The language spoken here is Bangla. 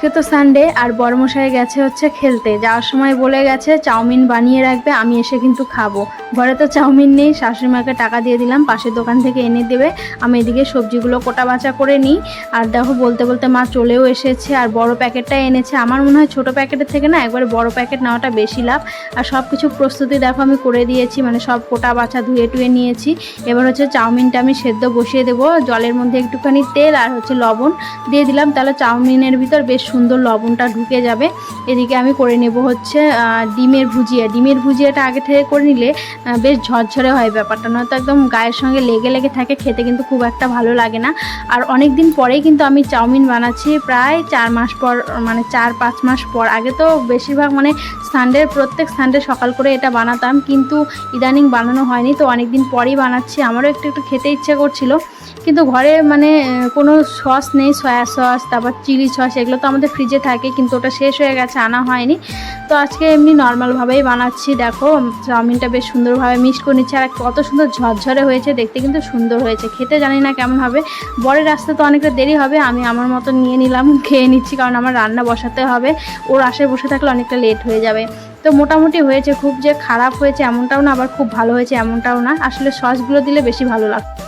আজকে তো সানডে আর বড়মশাই গেছে হচ্ছে খেলতে। যাওয়ার সময় বলে গেছে, চাউমিন বানিয়ে রাখবে, আমি এসে কিন্তু খাব। ঘরে তো চাউমিন নেই শাশুড়ি মাকে টাকা দিয়ে দিলাম, পাশের দোকান থেকে এনে দেবে। আমি এদিকে সবজিগুলো কোটা বাচা করে নিই। আর দেখো, বলতে বলতে মা চলেও এসেছে, আর বড় প্যাকেটটা এনেছে। আমার মনে হয় ছোটো প্যাকেটের থেকে না, একবারে বড় প্যাকেট নেওয়াটা বেশি লাভ। আর সব কিছু প্রস্তুতি দেখো, আমি করে দিয়েছি মানে সব কোটা বাছা ধুয়ে টুয়ে নিয়েছি। এবার হচ্ছে চাউমিনটা আমি সেদ্ধ বসিয়ে দেবো, জলের মধ্যে একটুখানি তেল আর হচ্ছে লবণ দিয়ে দিলাম। তাহলে চাউমিনের ভিতর বেশ সুন্দর লবণটা ঢুকে যাবে। এদিকে আমি করে নেব হচ্ছে ডিমের ভুজিয়া। ডিমের ভুজিয়াটা আগে থেকে করে নিলে বেশ ঝরঝরে হয় ব্যাপারটা। নয়তো একদম গায়ের সঙ্গে লেগে লেগে থাকে, খেতে কিন্তু খুব একটা ভালো লাগে না। আর অনেক দিন পরেই কিন্তু আমি চাউমিন বানাচ্ছি, প্রায় চার মাস পর মানে চার পাঁচ মাস পর। আগে তো বেশিরভাগ মানে সানডে প্রত্যেক সানডে সকাল করে এটা বানাতাম, কিন্তু ইদানিং বানানো হয়নি। তো অনেক দিন পরেই বানাচ্ছি। আমারও একটু একটু খেতে ইচ্ছে করছিল। কিন্তু ঘরে মানে কোনো সস নেই, সয়া সস, তারপর চিলি সস, এগুলো তো আমাদের ফ্রিজে থাকে, কিন্তু ওটা শেষ হয়ে গেছে, আনা হয়নি। তো আজকে এমনি নর্মালভাবেই বানাচ্ছি। দেখো চাউমিনটা বেশ সুন্দরভাবে মিক্স করে নিচ্ছে, আর কত সুন্দর ঝরঝরে হয়েছে, দেখতে কিন্তু সুন্দর হয়েছে। খেতে জানি না কেমন হবে। বরের রাস্তা তো অনেকটা দেরি হবে, আমি আমার মতো নিয়ে নিলাম, খেয়ে নিচ্ছি, কারণ আমার রান্না বসাতে হবে। ওর আশায় বসে থাকলে অনেকটা লেট হয়ে যাবে। তো মোটামুটি হয়েছে, খুব যে খারাপ হয়েছে এমনটাও না, আবার খুব ভালো হয়েছে এমনটাও না। আসলে সসগুলো দিলে বেশি ভালো লাগতো।